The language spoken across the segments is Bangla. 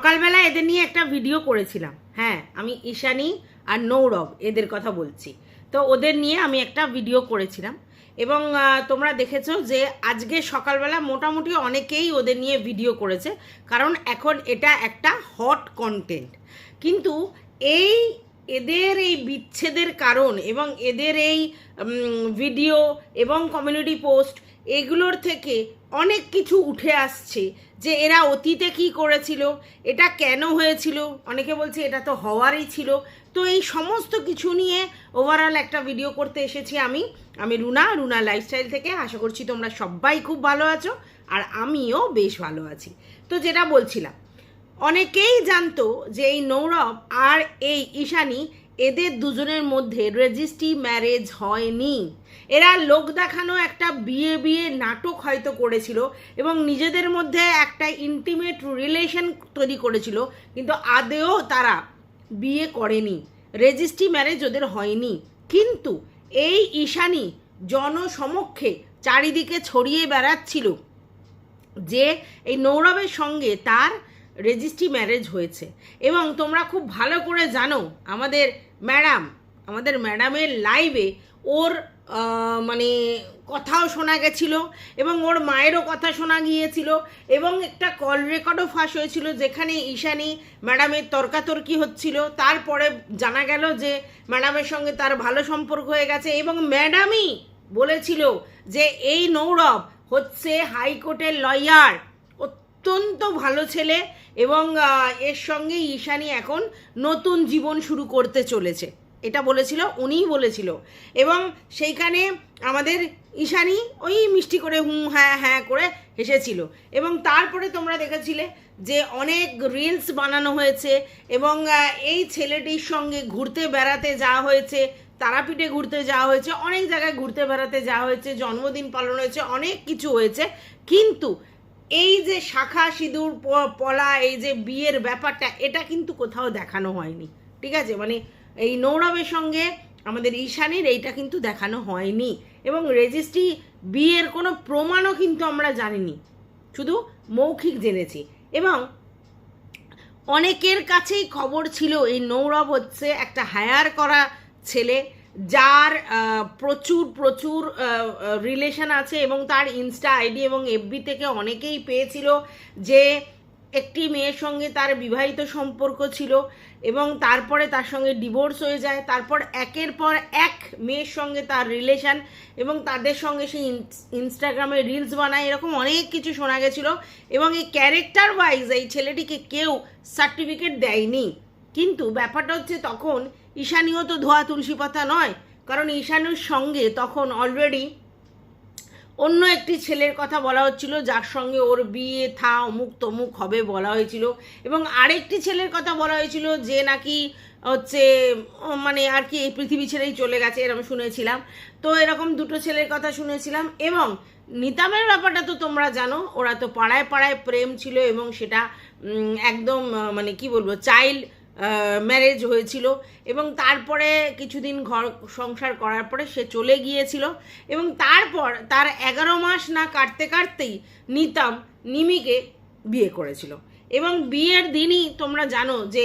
সকালবেলা এদের নিয়ে একটা ভিডিও করেছিলাম। হ্যাঁ আমি ঈশানি আর নৌরব এদের কথা বলছি। তো ওদের নিয়ে আমি একটা ভিডিও করেছিলাম। এবং তোমরা দেখেছ যে আজকে সকালবেলা মোটামুটি অনেকেই ওদের নিয়ে ভিডিও করেছে। কারণ এখন এটা একটা হট কন্টেন্ট কিন্তু এই এদের এই বিচ্ছেদের কারণ এবং এদের এই ভিডিও এবং কমিউনিটি পোস্ট এগুলোর থেকে অনেক কিছু উঠে আসছে যে এরা অতীতে কি করেছিল, এটা কেন হয়েছিল, অনেকে বলছে এটা তো হওয়ারই ছিল। তো এই সমস্ত কিছু নিয়ে ওভারঅল একটা ভিডিও করতে এসেছি আমি। আমি রুনা রুনা লাইফস্টাইল থেকে। আশা করছি তোমরা সবাই খুব ভালো আছো আর আমিও বেশ ভালো আছি। তো যেটা বলছিলাম, অনেকেই জানতো যে এই নৌরব আর এই ঈশানী এদের দুজনের মধ্যে রেজিস্ট্রি ম্যারেজ হয়নি। এরা লোক দেখানো একটা বিয়ে বিয়ে নাটক হয়তো করেছিল এবং নিজেদের মধ্যে একটা ইন্টিমেট রিলেশন তৈরি করেছিল, কিন্তু আদেও তারা বিয়ে করেনি। রেজিস্ট্রি ম্যারেজ ওদের হয়নি। কিন্তু এই ঈশানী জনসমক্ষে চারিদিকে ছড়িয়ে বেড়াচ্ছিল যে এই নৌরবের সঙ্গে তার রেজিস্ট্রি ম্যারেজ হয়েছে। এবং তোমরা খুব ভালো করে জানো, আমাদের ম্যাডাম, আমাদের ম্যাডামের লাইভে ওর মানে কথাও শোনা গেছিল এবং ওর মায়েরও কথা শোনা গিয়েছিল এবং একটা কল রেকর্ডও ফাঁস হয়েছিল যেখানে ঈশানী ম্যাডামের তর্কাতর্কি হচ্ছিল। তারপরে জানা গেল যে ম্যাডামের সঙ্গে তার ভালো সম্পর্ক হয়ে গেছে এবং ম্যাডামই বলেছিল যে এই নৌরব হচ্ছে হাইকোর্টের লয়ার। অত্যন্ত ভালো ছেলে এবং এর সঙ্গে ঈশানি এখন নতুন জীবন শুরু করতে চলেছে। এটা বলেছিল, উনিই বলেছিল। এবং সেইখানে আমাদের ঈশানি ওই মিষ্টি করে হুম হ্যাঁ হ্যাঁ করে হেসেছিল। এবং তারপরে তোমরা দেখেছিলে যে অনেক রিলস বানানো হয়েছে এবং এই ছেলেটির সঙ্গে ঘুরতে বেড়াতে যাওয়া হয়েছে, তারাপীঠে ঘুরতে যাওয়া হয়েছে, অনেক জায়গায় ঘুরতে বেড়াতে যাওয়া হয়েছে, জন্মদিন পালন হয়েছে, অনেক কিছু হয়েছে। কিন্তু এই যে শাখা সিঁদুর পলা, এই যে বিয়ের ব্যাপারটা, এটা কিন্তু কোথাও দেখানো হয়নি। ঠিক আছে? মানে এই নৌরবের সঙ্গে আমাদের ঈশানের এইটা কিন্তু দেখানো হয়নি। এবং রেজিস্ট্রি বিয়ের কোনো প্রমাণও কিন্তু আমরা জানিনি। শুধু মৌখিক জেনেছি। এবং অনেকের কাছেই খবর ছিল, এই নৌরব হচ্ছে একটা হায়ার করা ছেলে। যার প্রচুর প্রচুর রিলেশন আছে এবং তার ইনস্টা আইডি এবং এফবি থেকে অনেকেই পেয়েছিল যে একটি মেয়ের সঙ্গে তার বিবাহিত সম্পর্ক ছিল এবং তারপরে তার সঙ্গে ডিভোর্স হয়ে যায়। তারপর একের পর এক মেয়ের সঙ্গে তার রিলেশন এবং তাদের সঙ্গে সেই ইনস্টাগ্রামে রিলস বানায়, এরকম অনেক কিছু শোনা গেছিল এবং এই ক্যারেক্টার ওয়াইজ এই ছেলেটিকে কেউ সার্টিফিকেট দেয়নি। কিন্তু ব্যাপারটা হচ্ছে তখন ঈশানীও তো ধোয়া তুলসী পাতা নয়, কারণ ঈশানীর সঙ্গে তখন অলরেডি অন্য একটি ছেলের কথা বলা হচ্ছিল, যার সঙ্গে ওর বিয়ে, থা, অমুক তমুক হবে বলা হয়েছিল। এবং আরেকটি ছেলের কথা বলা হয়েছিল যে নাকি হচ্ছে মানে আর কি এই পৃথিবী ছেড়েই চলে গেছে এরকম শুনেছিলাম। তো এরকম দুটো ছেলের কথা শুনেছিলাম এবং নিতামের ব্যাপারটা তো তোমরা জানো, ওরা তো পাড়ায় পাড়ায় প্রেম ছিল এবং সেটা একদম মানে কি বলব, চাইল্ড ম্যারেজ হয়েছিল এবং তারপরে কিছুদিন ঘর সংসার করার পরে সে চলে গিয়েছিল এবং তারপর তার এগারো মাস না কাটতে কাটতেই নিতাম নিমিকে বিয়ে করেছিল। এবং বিয়ের দিনই তোমরা জানো যে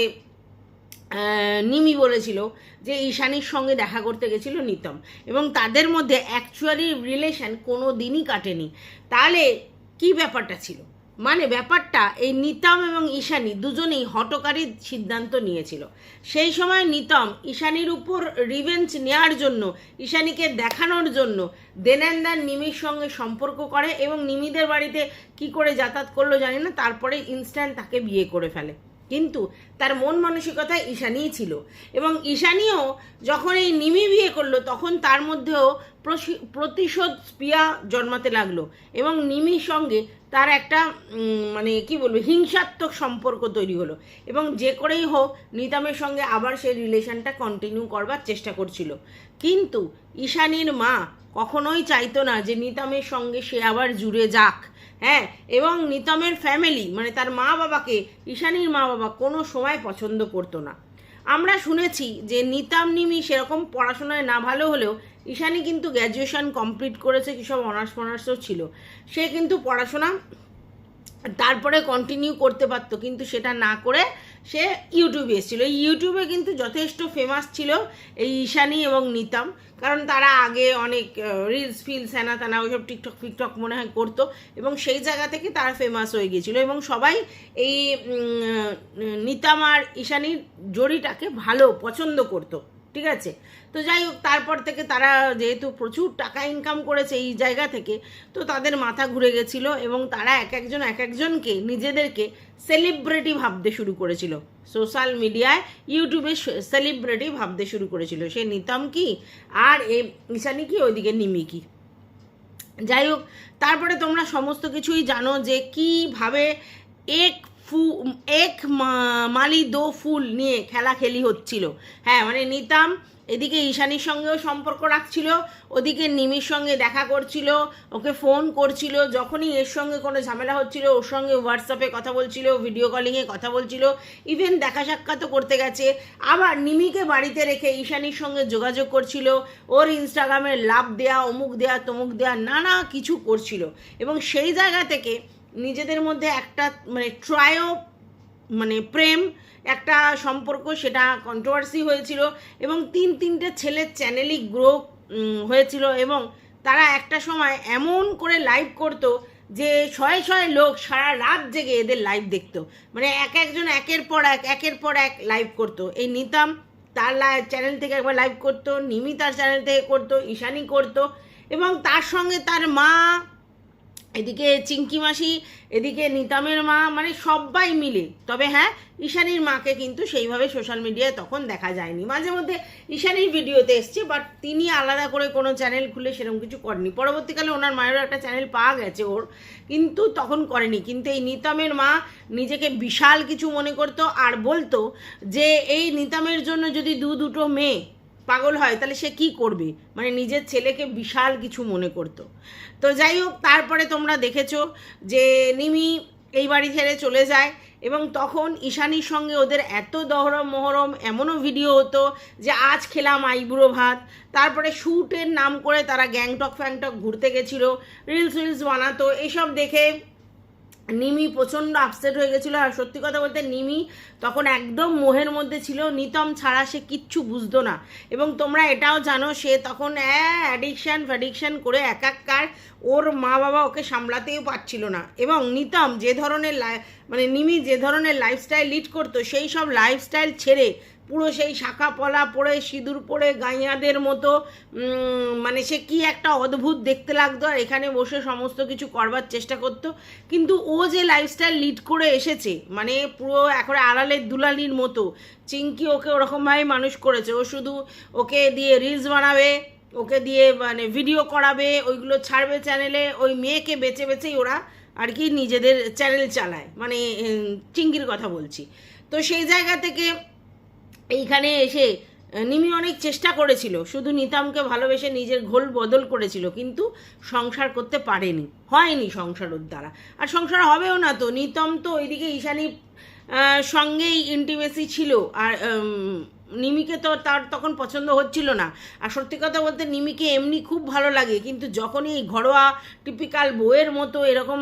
নিমি বলেছিল যে ঈশানীর সঙ্গে দেখা করতে গেছিল নিতম এবং তাদের মধ্যে অ্যাকচুয়ালি রিলেশন কোনো দিনই কাটেনি। তাহলে কি ব্যাপারটা ছিল? মানে ব্যাপারটা এই নিতম এবং ঈশানী দুজনেই হটকারী সিদ্ধান্ত নিয়েছিল। সেই সময় নিতম ঈশানীর উপর রিভেঞ্জ নেওয়ার জন্য, ঈশানীকে দেখানোর জন্য দেনেন্দার নিমির সঙ্গে সম্পর্ক করে এবং নিমিদের বাড়িতে কি করে যাতায়াত করল জানি না তারপরে ইনস্ট্যান্ট তাকে বিয়ে করে ফেলে। কিন্তু তার মন মানসিকতা ঈশানীই ছিল এবং ঈশানীও যখন এই নিমি বিয়ে করল, তখন তার মধ্যেও প্রতিশোধ স্পিয়া জন্মাতে লাগল এবং নিমির সঙ্গে তার একটা মানে কি বলব, হিংসাত্মক সম্পর্ক তৈরি হলো এবং যে করেই হোক নিতামের সঙ্গে আবার সেই রিলেশনটা কন্টিনিউ করবার চেষ্টা করছিল। কিন্তু ঈশানীর মা কখনোই চাইতো না যে নিতামের সঙ্গে সে আবার জুড়ে যাক হ্যাঁ? এবং নিতমের ফ্যামিলি মানে তার মা বাবাকে, ঈশানীর মা বাবা কোনো সময় পছন্দ করতো না। আমরা শুনেছি যে নিতাম নিমি সেরকম পড়াশোনায় না ভালো হলেও ঈশানী কিন্তু গ্র্যাজুয়েশন কমপ্লিট করেছে কিসব অনার্স ফনার্সও ছিল। সে কিন্তু পড়াশোনা তারপরে কন্টিনিউ করতে পারতো, কিন্তু সেটা না করে সে ইউটিউবে এসেছিল। এই ইউটিউবে কিন্তু যথেষ্ট ফেমাস ছিল এই ঈশানী এবং নিতাম, কারণ তারা আগে অনেক রিলস ফিলস হ্যানা ত্যানা ওইসব টিকটক ফিকটক মনে হয় করতো, এবং সেই জায়গা থেকে তারা ফেমাস হয়ে গিয়েছিল এবং সবাই এই নিতাম আর ঈশানীর জড়িটাকে ভালো, পছন্দ করতো। ঠিক আছে? তো যাই হোক, তারপর থেকে তারা যেহেতু প্রচুর টাকা ইনকাম করেছে এই জায়গা থেকে, তো তাদের মাথা ঘুরে গেছিল এবং তারা এক একজন এক একজনকে, নিজেদেরকে সেলিব্রিটি ভাবতে শুরু করেছিল। সোশ্যাল মিডিয়ায় ইউটিউবে সেলিব্রিটি ভাবতে শুরু করেছিল। সে নিতাম কি? আর এ, ঈশানি কি? ওইদিকে নিমি কি? যাই হোক, তারপরে তোমরা সমস্ত কিছুই জানো যে কীভাবে এক ফু এক মালি দো ফুল নিয়ে খেলা খেলি হচ্ছিল। হ্যাঁ মানে নিতাম এদিকে ঈশানির সঙ্গেও সম্পর্ক রাখছিল, ওদিকে নিমির সঙ্গে দেখা করছিল, ওকে ফোন করছিল, যখনই এর সঙ্গে কোনো ঝামেলা হচ্ছিল, ওর সঙ্গে হোয়াটসঅ্যাপে কথা বলছিল ভিডিও কলিংয়ে কথা বলছিল ইভেন দেখা সাক্ষাৎও করতে গেছে। আবার নিমিকে বাড়িতে রেখে ঈশানির সঙ্গে যোগাযোগ করছিল, ওর ইনস্টাগ্রামে লাভ দেয়া, অমুক দেয়া, তমুক দেয়া, নানা কিছু করছিল। এবং সেই জায়গা থেকে নিজেদের মধ্যে একটা মানে ট্রায়ো মানে প্রেম, একটা সম্পর্ক সেটা কন্ট্রোভার্সি হয়েছিল এবং তিন তিনটে ছেলের চ্যানেলই গ্রো হয়েছিল এবং তারা একটা সময় এমন করে লাইভ করতো যে শয়ে শয়ে লোক সারা রাত জেগে এদের লাইভ দেখতো। মানে এক একজন একের পর এক, একের পর এক লাইভ করতো। এই নিতাম তার চ্যানেল থেকে একবার লাইভ করতো, নিমি তার চ্যানেল থেকে করতো, ঈশানি করতো এবং তার সঙ্গে তার মা এদিকে চিঙ্কি মাসি, এদিকে নিতামের মা মানে সবাই মিলে। তবে হ্যাঁ ঈশানীর মাকে কিন্তু সেইভাবে সোশ্যাল মিডিয়ায় তখন দেখা যায়নি। মাঝে মধ্যে ঈশানীর ভিডিওতে এসছে বাট তিনি আলাদা করে কোনো চ্যানেল খুলে সেরকম কিছু করেনি পরবর্তীকালে ওনার মায়েরও একটা চ্যানেল পাওয়া গেছে ওর, কিন্তু তখন করেনি। কিন্তু এই নিতামের মা নিজেকে বিশাল কিছু মনে করতো আর বলতো যে, এই নিতামের জন্য যদি দু দুটো মেয়ে পাগল হয়, তাহলে সে কি করবে? মানে নিজের ছেলেকে বিশাল কিছু মনে করতো। তো যাই হোক, তারপরে তোমরা দেখেছ যে নিমি এই বাড়ি ছেড়ে চলে যায় এবং তখন ঈশানির সঙ্গে ওদের এত দহরম মহরম, এমনও ভিডিও হতো যে আজ খেলাম আইবুড়ো ভাত। তারপরে শ্যুটের নাম করে তারা গ্যাংটক ফ্যাংটক ঘুরতে গেছিল রিলস রিলস বানাতো, এসব দেখে নিমি প্রচণ্ড আপসেট হয়ে গেছিল, আর সত্যি কথা বলতে নিমি তখন একদম মোহের মধ্যে ছিল, নিতম ছাড়া সে কিচ্ছু বুঝতো না। এবং তোমরা এটাও জানো, সে তখন অ্যাডিকশান ফ্যাডিকশান করে একাকার ওর মা বাবা ওকে সামলাতেও পারছিল না। এবং নিতম যে ধরনের মানে নিমি যে ধরনের লাইফস্টাইল লিড করতো, সেই সব লাইফস্টাইল ছেড়ে পুরো সেই শাখা পলা পরে সিঁদুর পরে গাইয়াদের মতো মানে সে কি একটা অদ্ভুত দেখতে লাগতো আর এখানে বসে সমস্ত কিছু করবার চেষ্টা করতো। কিন্তু ও যে লাইফস্টাইল লিড করে এসেছে মানে পুরো এখন আড়ালের দুলালির মতো চিঙ্কি ওকে ওরকমভাবে মানুষ করেছে। ও শুধু ওকে দিয়ে রিলস বানাবে, ওকে দিয়ে মানে ভিডিও করাবে, ওইগুলো ছাড়বে চ্যানেলে ওই মেয়েকে বেছে বেছেই ওরা আর কি নিজেদের চ্যানেল চালায়। মানে চিঙ্কির কথা বলছি। তো সেই জায়গা থেকে এইখানে এসে নিমি অনেক চেষ্টা করেছিল। শুধু নিতামকে ভালোবেসে নিজের ঘোল বদল করেছিল, কিন্তু সংসার করতে পারেনি। হয়নি সংসারের দ্বারা। আর সংসার হবেও না তো। নিতম তো ওইদিকে ঈশানী সঙ্গেই ইন্টিমেসি ছিল। আর নিমিকে তো তার তখন পছন্দ হচ্ছিল না। আর সত্যি কথা বলতে নিমিকে এমনি খুব ভালো লাগে, কিন্তু যখনই এই ঘরোয়া টিপিক্যাল বইয়ের মতো এরকম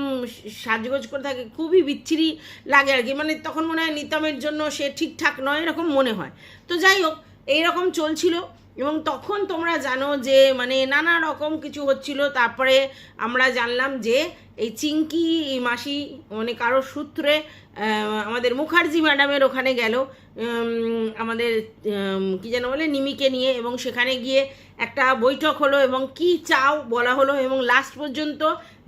সাজগোজ করে থাকে, খুবই বিচ্ছিরি লাগে আর কি। মানে তখন মনে হয় নিতমের জন্য সে ঠিকঠাক নয় এরকম মনে হয়। তো যাই হোক, এইরকম চলছিল। এবং তখন তোমরা জানো যে মানে নানা রকম কিছু হচ্ছিল। তারপরে আমরা জানলাম যে, এই চিঙ্কি মাসি মানে কারোর সূত্রে আমাদের মুখার্জি ম্যাডামের ওখানে গেল আমাদের কি যেন বলে, নিমিকে নিয়ে এবং সেখানে গিয়ে একটা বৈঠক হলো এবং কি চাও বলা হলো এবং লাস্ট পর্যন্ত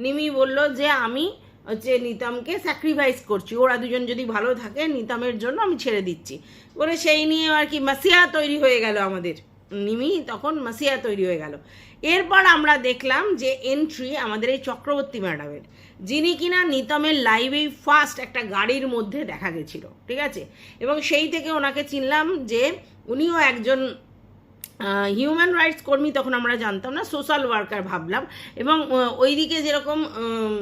নিমি বলল যে, আমি হচ্ছে নিতামকে স্যাক্রিফাইস করছি। ওরা দুজন যদি ভালো থাকে নিতামের জন্য আমি ছেড়ে দিচ্ছি। বলে সেই নিয়ে আর কি মাসিয়া তৈরি হয়ে গেল আমাদের। নিমি তখন মাসিয়া তৈরি হয়ে গেল। এরপর আমরা দেখলাম যে এন্ট্রি আমাদের এই চক্রবর্তী ম্যাডামের, যিনি কিনা নিতমের লাইভেই ফার্স্ট একটা গাড়ির মধ্যে দেখা গেছিল, ঠিক আছে? এবং সেই থেকে ওনাকে চিনলাম যে উনিও একজন হিউম্যান রাইটস কর্মী তখন আমরা জানতাম না সোশ্যাল ওয়ার্কার ভাবলাম। এবং ওইদিকে যেরকম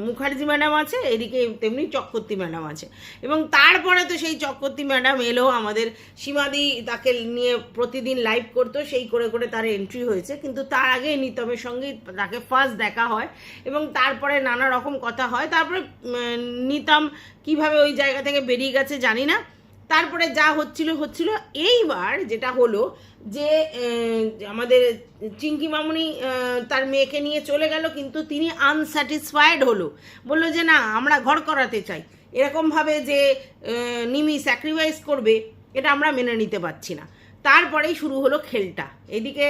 মুখার্জি ম্যাডাম আছে, এদিকে তেমনি চক্রবর্তী ম্যাডাম আছে। এবং তারপরে তো সেই চক্রবর্তী ম্যাডাম এলো আমাদের সীমাদি, তাকে নিয়ে প্রতিদিন লাইভ করতো, সেই করে করে তার এন্ট্রি হয়েছে। কিন্তু তার আগে নিতমের সঙ্গে তাকে ফার্স্ট দেখা হয়। এবং তারপরে নানা রকম কথা হয়। তারপরে নিতম কীভাবে ওই জায়গা থেকে বেরিয়ে গেছে জানি না। তারপরে যা হচ্ছিল হচ্ছিল। এইবার যেটা হলো যে আমাদের চিঙ্কি মামুনি তার মেয়েকে নিয়ে চলে গেল, কিন্তু তিনি আনস্যাটিসফাইড হলো। বলল যে, না, আমরা ঘর করাতে চাই। এরকমভাবে যে নিমি স্যাক্রিফাইস করবে, এটা আমরা মেনে নিতে পারছি না। তারপরেই শুরু হলো খেলটা। এদিকে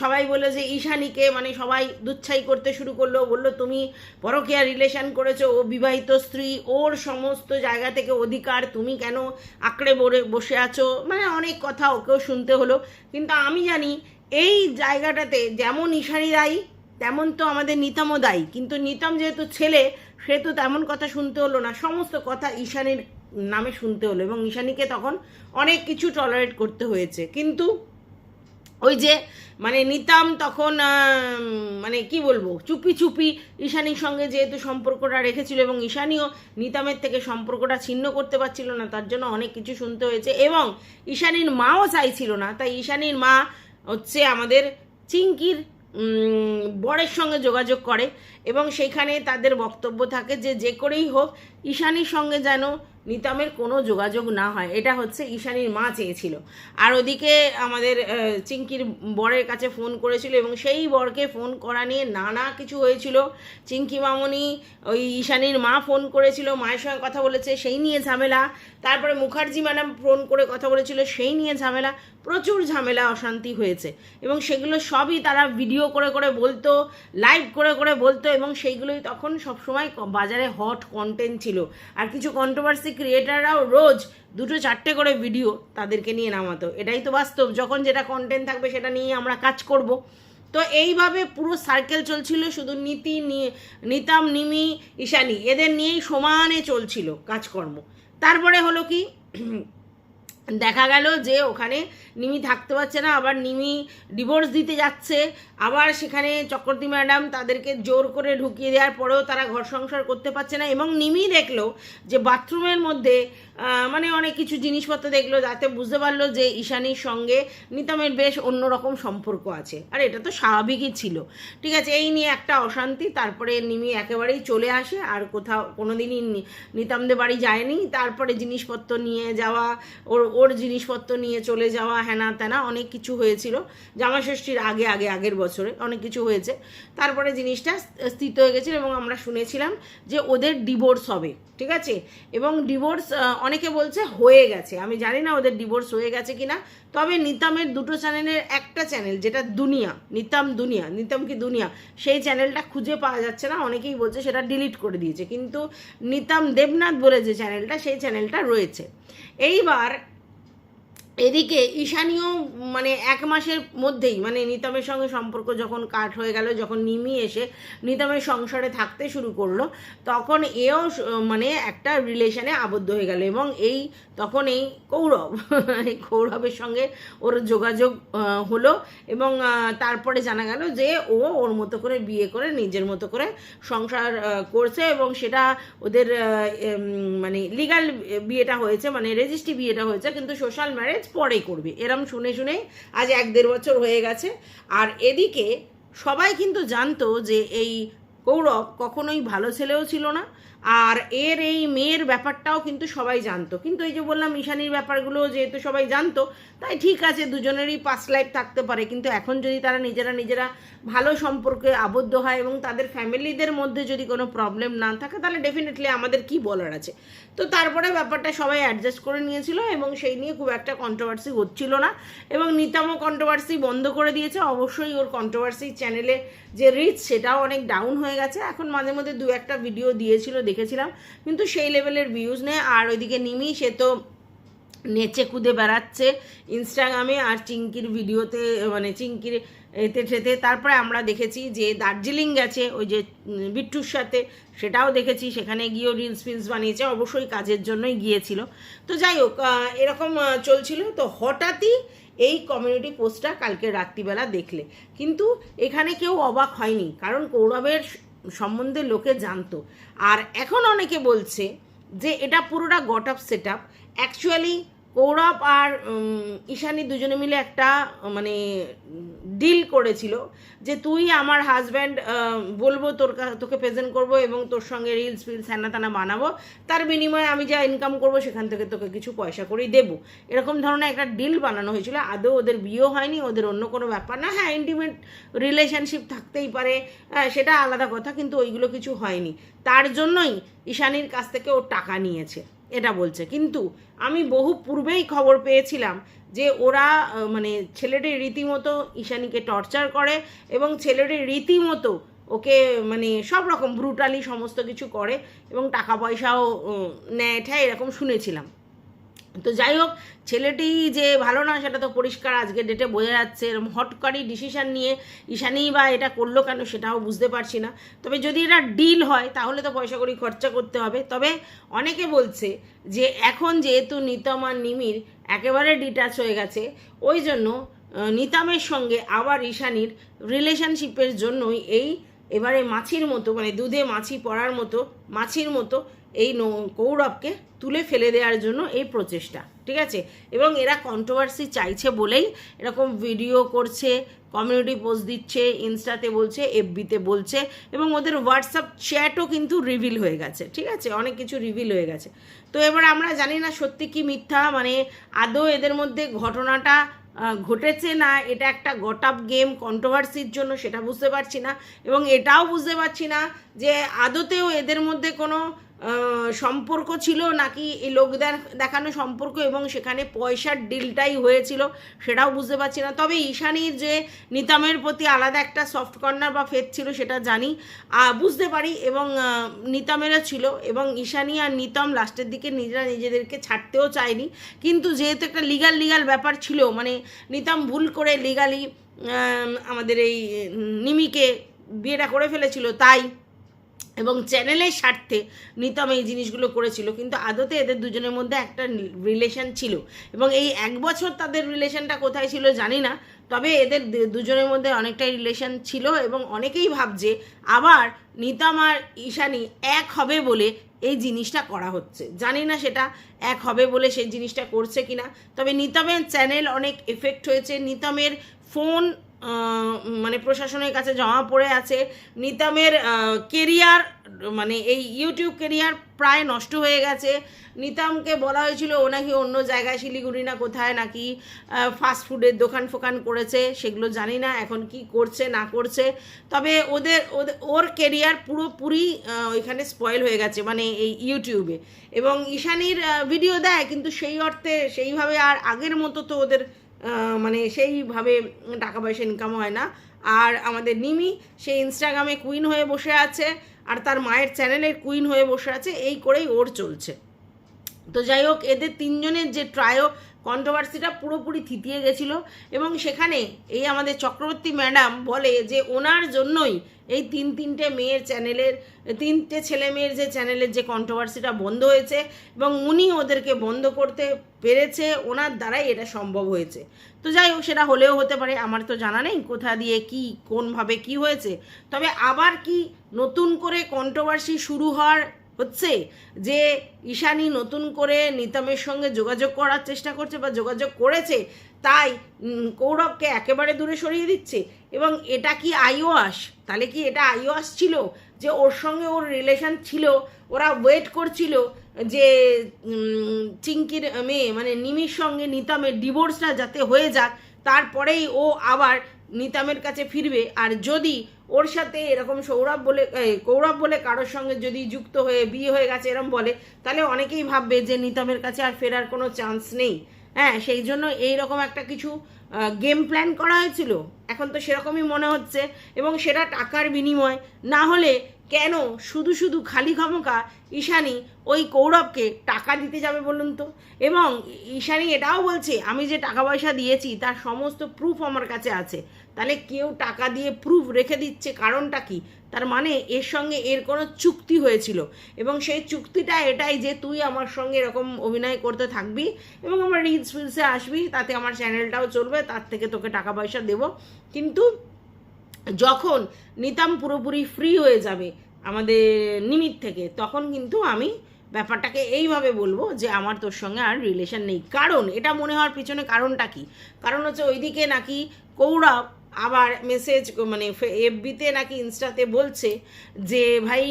সবাই বলল যে ঈশানীকে মানে সবাই দুচ্ছাই করতে শুরু করল। বলল, তুমি পরকীয়া রিলেশন করেছ, ও বিবাহিত স্ত্রী, ওর সমস্ত জায়গা থেকে অধিকার, তুমি কেন আঁকড়ে বসে আছো? মানে অনেক কথা ওকেও শুনতে হলো। কিন্তু আমি জানি এই জায়গাটাতে যেমন ঈশানী দায়ী, তেমন তো আমাদের নিতমও দায়ী। কিন্তু নিতম যেহেতু ছেলে, সে তো তেমন কথা শুনতে হলো না। সমস্ত কথা ঈশানীর নামে শুনতে হলো এবং ঈশানীকে তখন অনেক কিছু টলারেট করতে হয়েছে। কিন্তু ওই যে মানে নিতাম তখন মানে কি বলব, চুপি চুপি ঈশানীর সঙ্গে যেহেতু সম্পর্কটা রেখেছিল এবং ঈশানীও নিতামের থেকে সম্পর্কটা ছিন্ন করতে পারছিল না, তার জন্য অনেক কিছু শুনতে হয়েছে এবং ঈশানীর মাও চাইছিল না। তাই ঈশানীর মা হচ্ছে আমাদের চিঙ্কির বরের সঙ্গে যোগাযোগ করে এবং সেখানে তাদের বক্তব্য থাকে যে যে করেই হোক, ঈশানীর সঙ্গে যেন নিতামের কোনো যোগাযোগ না হয়। এটা হচ্ছে ঈশানীর মা চেয়েছিল। আর ওদিকে আমাদের চিঙ্কির বরের কাছে ফোন করেছিল এবং সেই বরকে ফোন করা নিয়ে নানা কিছু হয়েছিল। চিঙ্কি মামনি, ওই ঈশানীর মা ফোন করেছিল, মায়ের সঙ্গে কথা বলেছে, সেই নিয়ে ঝামেলা। তারপরে মুখার্জি ম্যাডাম ফোন করে কথা বলেছিল, সেই নিয়ে ঝামেলা। প্রচুর ঝামেলা, অশান্তি হয়েছে। এবং সেগুলো সবই তারা ভিডিও করে করে বলতো, লাইভ করে করে বলতো এবং সেইগুলোই তখন সবসময় বাজারে হট কন্টেন্ট ছিল। আর কিছু কন্ট্রোভার্সি ক্রিয়েটাররাও রোজ দুটো চারটে করে ভিডিও তাদেরকে নিয়ে নামাতো। এটাই তো বাস্তব, যখন যেটা কন্টেন্ট থাকবে সেটা নিয়ে আমরা কাজ করব। তো এইভাবে পুরো সার্কেল চলছিল, শুধু নীতি নিতাম, নিমি, ঈশানি, এদের নিয়েই সমানে চলছিল কাজকর্ম। তারপরে হলো কি দেখা গেল যে ওখানে নিমি থাকতে পারছে না, আবার নিমি ডিভোর্স দিতে যাচ্ছে, আবার সেখানে চক্রবর্তী ম্যাডাম তাদেরকে জোর করে ঢুকিয়ে দেওয়ার পরেও তারা ঘর সংসার করতে পারছে না এবং নিমি দেখল যে বাথরুমের মধ্যে মানে অনেক কিছু জিনিসপত্র দেখল যাতে বুঝতে পারল যে ঈশানির সঙ্গে নিতামের বেশ অন্যরকম সম্পর্ক আছে। আর এটা তো স্বাভাবিকই ছিল। ঠিক আছে, এই নিয়ে একটা অশান্তি, তারপরে নিমি একেবারেই চলে আসে, আর কোথাও কোনোদিনই নিতামদের বাড়ি যায়নি। তারপরে জিনিসপত্র নিয়ে যাওয়া, ওর ওর জিনিসপত্র নিয়ে চলে যাওয়া হ্যানা ত্যানা অনেক কিছু হয়েছিল। জামাষষ্ঠীর আগে আগে, আগের বছরে অনেক কিছু হয়েছে। তারপরে জিনিসটা স্থিত হয়ে গেছিল এবং আমরা শুনেছিলাম যে ওদের ডিভোর্স হবে, ঠিক আছে? এবং ডিভোর্স অনেকে বলছে হয়ে গেছে। আমি জানি না ওদের ডিভোর্স হয়ে গেছে কিনা। তবে নিতামের দুটো চ্যানেলের একটা চ্যানেল, যেটা দুনিয়া, নিতাম দুনিয়া, নিতাম কি দুনিয়া, সেই চ্যানেলটা খুঁজে পাওয়া যাচ্ছে না। অনেকেই বলছে সেটা ডিলিট করে দিয়েছে। কিন্তু নিতাম দেবনাথ বলে যে চ্যানেলটা, সেই চ্যানেলটা রয়েছে। এইবার এদিকে ঈশানীয় মানে এক মাসের মধ্যেই মানে নিতমের সঙ্গে সম্পর্ক যখন কাট হয়ে গেল, যখন নিমি এসে নিতমের সংসারে থাকতে শুরু করল, তখন এও মানে একটা রিলেশনে আবদ্ধ হয়ে গেল এবং এই তখন এই কৌরব এই কৌরবের সঙ্গে ওর যোগাযোগ হলো এবং তারপরে জানা গেল যে ও ওর মতো করে বিয়ে করে নিজের মতো করে সংসার করছে এবং সেটা ওদের মানে লিগাল বিয়েটা হয়েছে মানে রেজিস্ট্রি বিয়েটা হয়েছে, কিন্তু সোশ্যাল ম্যারেজ পরে করবে। এরম শুনে শুনেই আজ এক দেড় বছর হয়ে গেছে। আর এদিকে সবাই কিন্তু জানতো যে এই কৌরব কখনোই ভালো ছেলেও ছিল না আর এর এই মেয়ের ব্যাপারটাও কিন্তু সবাই জানতো। কিন্তু এই যে বললাম, ঈশানীর ব্যাপারগুলো যেহেতু সবাই জানতো, তাই ঠিক আছে, দুজনেরই পাস লাইফ থাকতে পারে। কিন্তু এখন যদি তারা নিজেরা নিজেরা ভালো সম্পর্কে আবদ্ধ হয় এবং তাদের ফ্যামিলিদের মধ্যে যদি কোনো প্রবলেম না থাকে, তাহলে ডেফিনেটলি আমাদের কি বলার আছে? তো তারপরে ব্যাপারটা সবাই অ্যাডজাস্ট করে নিয়েছিল এবং সেই নিয়ে খুব একটা কন্ট্রোভার্সি হচ্ছিল না। এবং নিতামও কন্ট্রোভার্সি বন্ধ করে দিয়েছে। অবশ্যই ওর কন্ট্রোভার্সি চ্যানেলে যে রিচ সেটাও অনেক ডাউন হয়ে গেছে। এখন মাঝে মধ্যে দু একটা ভিডিও দিয়েছিল দেখেছিলাম। কিন্তু সেই লেভেলের ভিউজ নেই। আর ওইদিকে নিমি, সে তো নেচে কুদে বেড়াচ্ছে ইনস্টাগ্রামে আর চিঙ্কির ভিডিওতে মানে চিঙ্কির এতে ঠেতে। তারপরে আমরা দেখেছি যে দার্জিলিং গেছে, ওই যে বিট্টুর সাথে, সেটাও দেখেছি। সেখানে গিয়েও রিলস ফিলস বানিয়েছে, অবশ্যই কাজের জন্যই গিয়েছিল। তো যাই হোক এরকম চলছিল। তো হঠাৎই এই কমিউনিটি পোস্টটা কালকে রাত্রিবেলা দেখলে। কিন্তু এখানে কেউ অবাক হয়নি, কারণ কৌরবের সম্বন্ধে লোকে জানতো। আর এখন অনেকে বলছে যে এটা পুরোটা got up set up. Actually Kaurav আর ঈশানী দুজনে মিলে একটা মানে ডিল করেছিল যে তুই আমার হাজব্যান্ড বলব তোর তোকে প্রেজেন্ট করব এবং তোর সঙ্গে রিলস ফিলস হ্যানা টানা বানাবো। তার বিনিময়ে আমি যা ইনকাম করব সেখান থেকে তোকে কিছু পয়সা করেই দেবো। এরকম ধরনের একটা ডিল বানানো হয়েছিল। আদৌ ওদের বিয়েও হয়নি ওদের অন্য কোনো ব্যাপার না। হ্যাঁ ইন্টিমেট রিলেশনশিপ থাকতেই পারে হ্যাঁ, সেটা আলাদা কথা কিন্তু ওইগুলো কিছু হয়নি। তার জন্যই ঈশানীর কাছ থেকে ও টাকা নিয়েছে। এটা বলছে। কিন্তু আমি বহু পূর্বেই খবর পেয়েছিলাম যে ওরা মানে ছেলেটির রীতিমতো ঈশানীকে টর্চার করে এবং ছেলেটির রীতিমতো ওকে মানে সব রকম ব্রুটালি সমস্ত কিছু করে এবং টাকা পয়সাও নেয় এরকম শুনেছিলাম। তো যাই হোক, ছেলেটি যে ভালো না, সেটা তো পরিষ্কার আজকে ডেটে বোঝা যাচ্ছে। এরকম হটকারি ডিসিশান নিয়ে ঈশানি বা এটা করল কেন সেটাও বুঝতে পারছি না। তবে যদি এটা ডিল হয়, তাহলে তো পয়সা করি খরচা করতে হবে। তবে অনেকে বলছে যে এখন যেহেতু নিতম আর নিমির একেবারে ডিটাচ হয়ে গেছে, ওই জন্য নিতামের সঙ্গে আবার ঈশানির রিলেশনশিপের জন্যই এই এবারে মাছির মতো মানে দুধে মাছি পড়ার মতো, মাছির মতো এই কৌরবকে তুলে ফেলে দেওয়ার জন্য এই প্রচেষ্টা, ঠিক আছে? এবং এরা কন্ট্রোভার্সি চাইছে বলেই এরকম ভিডিও করছে কমিউনিটি পোস্ট দিচ্ছে, ইনস্টাতে বলছে এফবিতে বলছে, এবং ওদের হোয়াটসঅ্যাপ চ্যাটও কিন্তু রিভিল হয়ে গেছে, ঠিক আছে? অনেক কিছু রিভিল হয়ে গেছে। তো এবার আমরা জানি না সত্যি কি মিথ্যা মানে আদৌ এদের মধ্যে ঘটনাটা ঘটেছে না, এটা একটা গটাপ গেম কন্ট্রোভার্সির জন্য সেটা বুঝতে পারছি না, এবং এটাও বুঝতে পারছি না যে আদতেও এদের মধ্যে কোনো সম্পর্ক ছিল নাকি এই লোক দেখানো সম্পর্ক এবং সেখানে পয়সার ডিলটাই হয়েছিল সেটাও বুঝতে পারছি না। তবে ঈশানীর যে নিতামের প্রতি আলাদা একটা সফট কর্নার বা ফেদ ছিল সেটা জানি। বুঝতে পারি এবং নিতামেরও ছিল এবং ঈশানী আর নিতম লাস্টের দিকে নিজেরা নিজেদেরকে ছাড়তেও চায়নি। কিন্তু যেহেতু একটা লিগাল লিগাল ব্যাপার ছিল মানে নিতাম ভুল করে লিগালি আমাদের এই নিমিকে বিয়েটা করে ফেলেছিল, তাই এবং চ্যানেলের স্বার্থে নিতম এই জিনিসগুলো করেছিল। কিন্তু আদতে এদের দুজনের মধ্যে একটা রিলেশন ছিল। এবং এই এক বছর তাদের রিলেশনটা কোথায় ছিল জানি না। তবে এদের দুজনের মধ্যে অনেকটাই রিলেশন ছিল এবং অনেকেই ভাবছে আবার নিতম আর ঈশানি এক হবে বলে এই জিনিসটা করা হচ্ছে। জানি না সেটা এক হবে বলে সেই জিনিসটা করছে কিনা। তবে নিতমের চ্যানেল অনেক এফেক্ট হয়েছে। নিতমের ফোন মানে প্রশাসনের কাছে জমা পড়ে আছে। নিতামের কেরিয়ার মানে এই ইউটিউব কেরিয়ার প্রায় নষ্ট হয়ে গেছে। নিতামকে বলা হয়েছিল, ও নাকি অন্য জায়গায় শিলিগুড়ি না কোথায় নাকি ফাস্ট ফুডের দোকান ফোকান করেছে, সেগুলো জানি না, এখন কি করছে, না করছে। তবে ওদের ওর কেরিয়ার পুরোপুরি ওইখানে স্পয়েল হয়ে গেছে মানে এই ইউটিউবে এবং ঈশানির ভিডিও দেয়, কিন্তু সেই অর্থে, সেইভাবে আর আগের মতো তো ওদের মানে সেইভাবে টাকা পয়সা ইনকাম হয় না। আর আমাদের নিমি, সে ইনস্টাগ্রামে কুইন হয়ে বসে আছে, আর তার মায়ের চ্যানেলের কুইন হয়ে বসে আছে, এই করেই ওর চলছে। তো যাই হোক, এদের তিনজনের যে ট্রায়ো কন্ট্রোভার্সিটা পুরোপুরি থিতিয়ে গেছিল এবং সেখানে এই আমাদের চক্রবর্তী ম্যাডাম বলে যে ওনার জন্যই এই তিন তিনটে মেয়ের চ্যানেলের, তিনটে ছেলে মেয়ের যে চ্যানেলের যে কন্ট্রোভার্সিটা বন্ধ হয়েছে এবং উনি ওদেরকে বন্ধ করতে পেরেছে, ওনার দ্বারাই এটা সম্ভব হয়েছে। তো যাই হোক, সেটা হলেও হতে পারে, আমার তো জানা নেই কোথা দিয়ে কি, কোনভাবে কি হয়েছে। তবে আবার কি নতুন করে কন্ট্রোভার্সি শুরু হওয়ার হচ্ছে যে ঈশানী নতুন করে নিতমের সঙ্গে যোগাযোগ করার চেষ্টা করছে বা যোগাযোগ করেছে, তাই কৌরবকে একেবারে দূরে সরিয়ে দিচ্ছে। এবং এটা কি আইওয়াস? তাহলে কি এটা আইওয়াস ছিল? যে ওর সঙ্গে ওর রিলেশন ছিল, ওরা ওয়েট করছিল যে চিঙ্কির মেয়ে মানে নিমির সঙ্গে নিতামের ডিভোর্সটা যাতে হয়ে যাক। তারপরেই ও আবার নিতামের কাছে ফিরবে, আর যদি ওর সাথে এরকম সৌরভ বলে কৌরভ বলে কারোর সঙ্গে যদি যুক্ত হয়ে বিয়ে হয়ে গেছে এরম বলে, তাহলে অনেকেই ভাববে যে নিতামের কাছে আর ফেরার কোনো চান্স নেই। হ্যাঁ সেই জন্য এই রকম একটা কিছু গেম প্ল্যান করা হয়েছিল। এখন তো সেরকমই মনে হচ্ছে, এবং সেটা টাকার বিনিময়। না হলে কেন শুধু শুধু খালি ক্ষমকা ঈশানী ওই কৌরবকে টাকা দিতে যাবে বলুন তো। এবং ঈশানি এটাও বলছে, আমি যে টাকা পয়সা দিয়েছি, তার সমস্ত প্রুফ আমার কাছে আছে। তাহলে কেউ টাকা দিয়ে প্রুফ রেখে দিচ্ছে কারণটা কি? তার মানে এর সঙ্গে এর কোনো চুক্তি হয়েছিল। এবং সেই চুক্তিটা এটাই যে তুই আমার সঙ্গে এরকম অভিনয় করতে থাকবি এবং আমার রিলস ফিলসে আসবি, তাতে আমার চ্যানেলটাও চলবে, তার থেকে তোকে টাকা পয়সা দেবো। কিন্তু যখন নিতাম পুরোপুরি ফ্রি হয়ে যাবে আমাদের নিমিত থেকে, তখন কিন্তু আমি ব্যাপারটাকে এইভাবে বলব যে আমার তোর সঙ্গে আর রিলেশন নেই। কারণ এটা মনে হওয়ার পিছনে কারণটা কি? কারণ হচ্ছে ওইদিকে নাকি কৌরব আবার মেসেজ মানে এফবিতে নাকি ইনস্টাতে বলছে যে, ভাই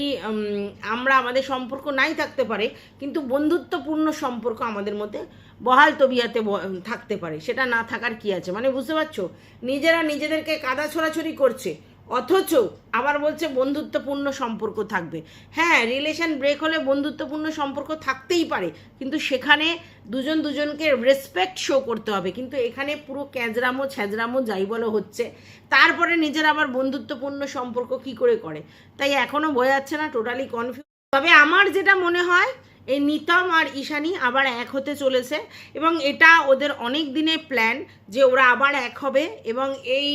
আমরা আমাদের সম্পর্ক নাই থাকতে পারে, কিন্তু বন্ধুত্বপূর্ণ সম্পর্ক আমাদের মধ্যে বহাল তবিয়াতে থাকতে পারে। সেটা না থাকার কি আছে? মানে বুঝতে পারছ? নিজেরা নিজেদেরকে কাদা ছোড়াছড়ি করছে। অথচ আবার বলছে বন্ধুত্বপূর্ণ সম্পর্ক থাকবে। হ্যাঁ রিলেশন ব্রেক হলে বন্ধুত্বপূর্ণ সম্পর্ক থাকতেই পারে, কিন্তু সেখানে দুজন দুজনকে রেসপেক্ট শো করতে হবে। কিন্তু এখানে পুরো ক্যাজরামো ছ্যাজরামো যাই বলো হচ্ছে, তারপরে নিজের আবার বন্ধুত্বপূর্ণ সম্পর্ক কি করে করে? তাই এখনও বোঝা যাচ্ছে না টোটালি কনফিউজ তবে আমার যেটা মনে হয় এই নিতম আর ঈশানী আবার এক হতে চলেছে এবং এটা ওদের অনেক দিনের প্ল্যান যে ওরা আবার এক হবে এবং এই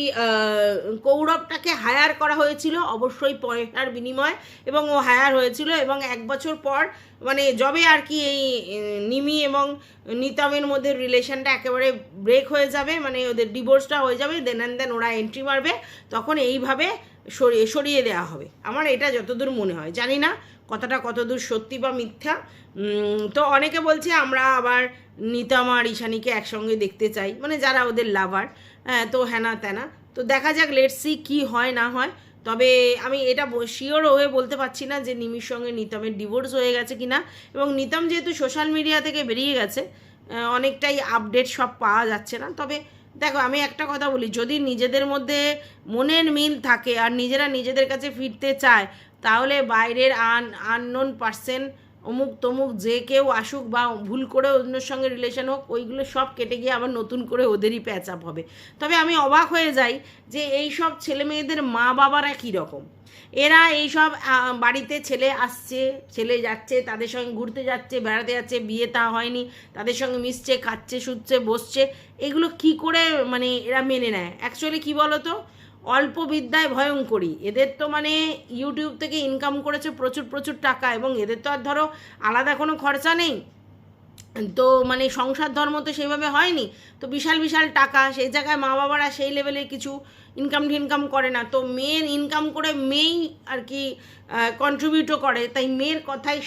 কৌরবটাকে হায়ার করা হয়েছিল অবশ্যই পয়সার বিনিময় এবং ও হায়ার হয়েছিল এবং এক বছর পর মানে যবে আর কি এই নিমি এবং নিতমের মধ্যে রিলেশনটা একেবারে ব্রেক হয়ে যাবে মানে ওদের ডিভোর্সটা হয়ে যাবে দেন অ্যান্ড দেন ওরা এন্ট্রি মারবে, তখন এইভাবে সরিয়ে সরিয়ে দেওয়া হবে। আমার এটা যতদূর মনে হয়। জানি না কথাটা কতদূর সত্যি বা মিথ্যা। তো অনেকে বলছে আমরা আবার নিতাম আর ঈশানীকে একসঙ্গে দেখতে চাই। মানে যারা ওদের লাভার হ্যাঁ তো হ্যানা ত্যানা তো দেখা যাক লেট সি কী হয়, না হয়। তবে আমি এটা শিওর হয়ে বলতে পারছি না যে নিমির সঙ্গে নিতমের ডিভোর্স হয়ে গেছে কিনা এবং নিতম যেহেতু সোশ্যাল মিডিয়া থেকে বেরিয়ে গেছে অনেকটাই আপডেট সব পাওয়া যাচ্ছে না। তবে দেখো, আমি একটা কথা বলি, যদি নিজেদের মধ্যে মনের মিল থাকে আর নিজেরা নিজেদের কাছে ফিরতে চায়, তাহলে বাইরের আন আননোন পার্সন অমুক তমুক যে কেউ আসুক বা ভুল করে অন্যের সঙ্গে রিলেশন হোক, ওইগুলো সব কেটে গিয়ে আবার নতুন করে ওদেরই প্যাচ আপ হবে। তবে আমি অবাক হয়ে যাই যে এই সব ছেলে মেয়েদের মা বাবারা কীরকম এরা এইসব বাড়িতে ছেলে আসছে, ছেলে যাচ্ছে, তাদের সঙ্গে ঘুরতে যাচ্ছে, বেড়াতে যাচ্ছে, বিয়ে তা হয়নি, তাদের সঙ্গে মিশছে, খাচ্ছে, শুচ্ছে, বসছে, এগুলো কি করে মানে এরা মেনে নেয়? অ্যাকচুয়ালি কী বলো তো অল্প বিদ্যায় ভয়ঙ্করী। এদের তো মানে ইউটিউব থেকে ইনকাম করেছে প্রচুর প্রচুর টাকা এবং এদের তো আর ধরো আলাদা কোনো খরচা নেই। তো মানে সংসার ধর্ম তো সেইভাবে হয়নি। তো বিশাল বিশাল টাকা, সেই জায়গায় মা বাবারা সেই লেভেলের কিছু ইনকাম টিনকাম করে না। তো মেয়ের ইনকাম করে মেয়েই আর কি কন্ট্রিবিউটও করে। তাই মেয়ের কথাই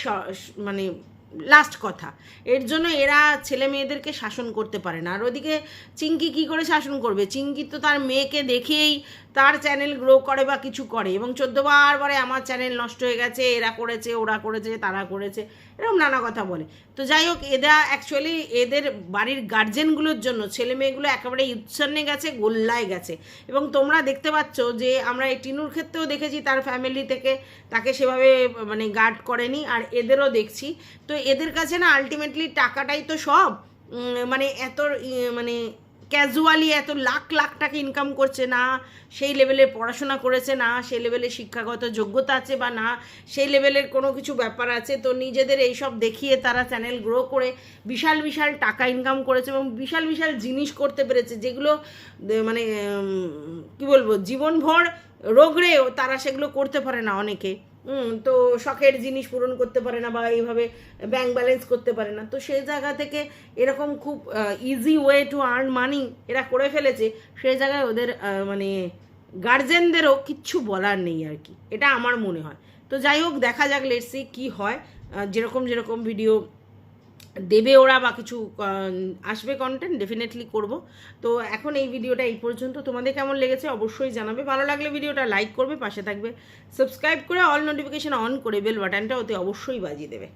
মানে লাস্ট কথা। এর জন্য এরা ছেলে মেয়েদেরকে শাসন করতে পারে না। আর ওদিকে চিঙ্কি কি করে শাসন করবে? চিঙ্কি তো তার মেয়েকে দেখেই তার চ্যানেল গ্রো করে বা কিছু করে। এবং চোদ্দোবার বারে আমার চ্যানেল নষ্ট হয়ে গেছে, এরা করেছে, ওরা করেছে, তারা করেছে। এরকম নানা কথা বলে। তো যাই হোক, এরা অ্যাকচুয়ালি এদের বাড়ির গার্জেনগুলোর জন্য, ছেলে মেয়েগুলো একেবারে উচ্ছন্নে গেছে, গোল্লায় গেছে। এবং তোমরা দেখতে পাচ্ছ যে আমরা এই টিনুর ক্ষেত্রেও দেখেছি তার ফ্যামিলি থেকে তাকে সেভাবে মানে গার্ড করেনি, আর এদেরও দেখছি। তো এদের কাছে না আলটিমেটলি টাকাটাই তো সব। মানে এত মানে ক্যাজুয়ালি এত লাখ লাখ টাকা ইনকাম করছে না, সেই লেভেলের পড়াশোনা করেছে না, সেই লেভেলের শিক্ষাগত যোগ্যতা আছে বা না, সেই লেভেলের কোনো কিছু ব্যাপার আছে। তো নিজেদের এইসব দেখিয়ে তারা চ্যানেল গ্রো করে বিশাল বিশাল টাকা ইনকাম করেছে এবং বিশাল বিশাল জিনিস করতে পেরেছে, যেগুলো মানে কি বলব, জীবনভর রোগড়েও তারা সেগুলো করতে পারে না অনেকে। তো শখের জিনিস পূরণ করতে পারে না বা এইভাবে ব্যাংক ব্যালেন্স করতে পারে না। তো সেই জায়গা থেকে এরকম খুব easy way to earn money এরা করে ফেলেছে, সেই জায়গায় ওদের মানে গার্জেনদেরও কিচ্ছু বলার নেই আর কি। এটা আমার মনে হয়। তো যাই হোক, দেখা যাক লেটসি কি হয়। যেরকম যেরকম ভিডিও দেবে ওরা বা কিছু আসবে কন্টেন্ট ডেফিনেটলি করব। তো এখন এই ভিডিওটা এই পর্যন্ত। তোমাদের কেমন লেগেছে অবশ্যই জানাবে। ভালো লাগলে ভিডিওটা লাইক করবে, পাশে থাকবে। সাবস্ক্রাইব করে অল নোটিফিকেশান অন করে বেল বাটনটা ওতে অবশ্যই বাজিয়ে দেবে।